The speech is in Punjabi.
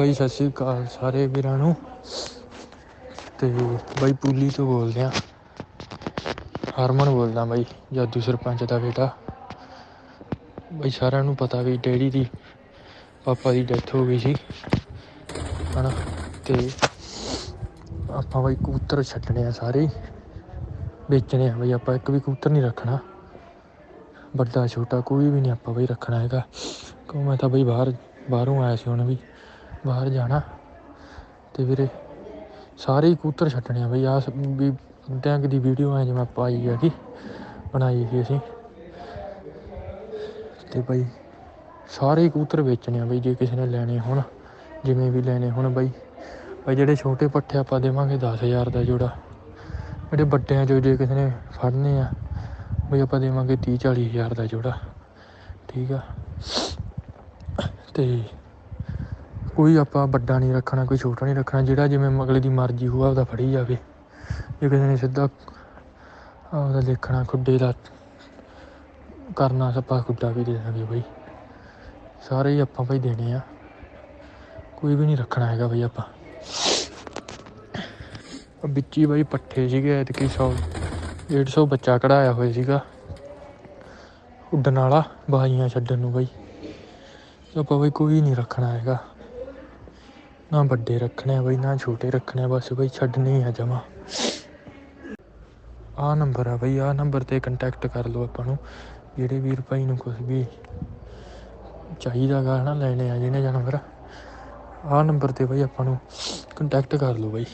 ਬਾਈ, ਸਤਿ ਸ਼੍ਰੀ ਅਕਾਲ ਸਾਰੇ ਵੀਰਾਂ ਨੂੰ। ਤੇ ਬਾਈ, ਪੂਲੀ ਤੋਂ ਬੋਲਦੇ ਆ ਹਰਮਨ ਬੋਲਦਾ ਬਾਈ, ਜਾਦੂ ਸਰਪੰਚ ਦਾ ਬੇਟਾ। ਬਾਈ, ਸਾਰਿਆਂ ਨੂੰ ਪਤਾ ਵੀ ਡੈਡੀ ਦੀ ਪਾਪਾ ਦੀ ਡੈਥ ਹੋ ਗਈ ਸੀ। ਹਨਾ? ਤੇ ਆਪਾਂ ਬਾਈ ਕਬੂਤਰ ਛੱਡਣੇ ਆ ਸਾਰੇ ਹੀ। ਵੇਚਣੇ ਆ ਬਾਈ ਆਪਾਂ, ਇੱਕ ਵੀ ਕਬੂਤਰ ਨਹੀਂ ਰੱਖਣਾ। ਵੱਡਾ ਛੋਟਾ ਕੋਈ ਵੀ ਨਹੀਂ ਆਪਾਂ ਬਾਈ ਰੱਖਣਾ ਹੈਗਾ। ਕਿਉਂ? ਮੈਂ ਤਾਂ ਬਾਈ ਬਾਹਰ ਬਾਹਰੋਂ ਆਇਆ ਸੀ ਹੁਣ ਵੀ। ਬਾਹਰ ਜਾਣਾ। ਅਤੇ ਵੀਰੇ, ਸਾਰੇ ਹੀ ਕਬੂਤਰ ਛੱਡਣੇ ਆ ਬਈ। ਆਹ ਵੀ ਅੱਧਿਆਂ ਕੁ ਦੀ ਵੀਡੀਓ ਐ ਜਿਵੇਂ ਪਾਈ ਹੈਗੀ, ਬਣਾਈ ਸੀ ਅਸੀਂ। ਅਤੇ ਬਈ, ਸਾਰੇ ਹੀ ਕਬੂਤਰ ਵੇਚਣੇ ਆ ਬਈ, ਜੇ ਕਿਸੇ ਨੇ ਲੈਣੇ ਹੋਣ। ਜਿਵੇਂ ਵੀ ਲੈਣੇ ਹੋਣ ਬਈ। ਬਈ ਜਿਹੜੇ ਛੋਟੇ ਪੱਠੇ ਆਪਾਂ ਦੇਵਾਂਗੇ 10000 ਦਾ ਜੋੜਾ। ਜਿਹੜੇ ਵੱਡਿਆਂ ਚੋਂ ਜੇ ਕਿਸੇ ਨੇ ਫੜਨੇ ਆ, ਬਈ ਆਪਾਂ ਦੇਵਾਂਗੇ 30 40000 ਦਾ ਜੋੜਾ। ਠੀਕ ਆ। ਤੇ ਕੋਈ ਆਪਾਂ ਵੱਡਾ ਨਹੀਂ ਰੱਖਣਾ, ਕੋਈ ਛੋਟਾ ਨਹੀਂ ਰੱਖਣਾ, ਜਿਹੜਾ ਜਿਵੇਂ ਅਗਲੇ ਦੀ ਮਰਜ਼ੀ ਹੋਆ ਉਹਦਾ ਫੜੀ ਜਾਵੇ। ਜੇ ਕਿਸੇ ਨੇ ਸਿੱਧਾ ਆਪਦਾ ਦੇਖਣਾ, ਖੁੱਡੇ ਦਾ ਕਰਨਾ ਆਪਾਂ ਖੁੱਡਾ ਵੀ ਦੇ ਦਾਂਗੇ ਬਈ। ਸਾਰੇ ਹੀ ਆਪਾਂ ਬਈ ਦੇਣੇ ਆ। ਕੋਈ ਵੀ ਨਹੀਂ ਰੱਖਣਾ ਹੈਗਾ ਬਈ ਆਪਾਂ। ਆਹ ਵਿੱਚ ਹੀ ਬਈ ਪੱਠੇ ਸੀਗੇ, ਐਤਕੀ 100 150 ਬੱਚਾ ਕਢਾਇਆ ਹੋਇਆ ਸੀਗਾ। ਉੱਡਣ ਵਾਲਾ, ਬਾਜੀਆਂ ਛੱਡਣ ਨੂੰ ਬਈ। ਆਪਾਂ ਬਈ ਕੋਈ ਨਹੀਂ ਰੱਖਣਾ ਹੈਗਾ। ਨਾ ਵੱਡੇ ਰੱਖਣੇ ਆ ਬਈ, ਨਾ ਛੋਟੇ ਰੱਖਣੇ ਆ, ਬਸ ਬਈ ਛੱਡਣੇ ਆ ਜਮਾ। ਆਹ ਨੰਬਰ ਆ ਬਈ, ਆਹ ਨੰਬਰ ਤੇ ਕੰਟੈਕਟ ਕਰ ਲਓ ਆਪਾਂ ਨੂੰ, ਜਿਹੜੇ ਵੀਰ ਭਾਈ ਨੂੰ ਕੁਝ ਵੀ ਚਾਹੀਦਾ ਗਾ ਹਨਾ, ਲੈਣੇ ਆ ਜਿਹਨੇ ਜਾਨਵਰ ਆਹ ਨੰਬਰ ਤੇ ਬਈ ਆਪਾਂ ਨੂੰ ਕੰਟੈਕਟ ਕਰ ਲਓ ਬਈ।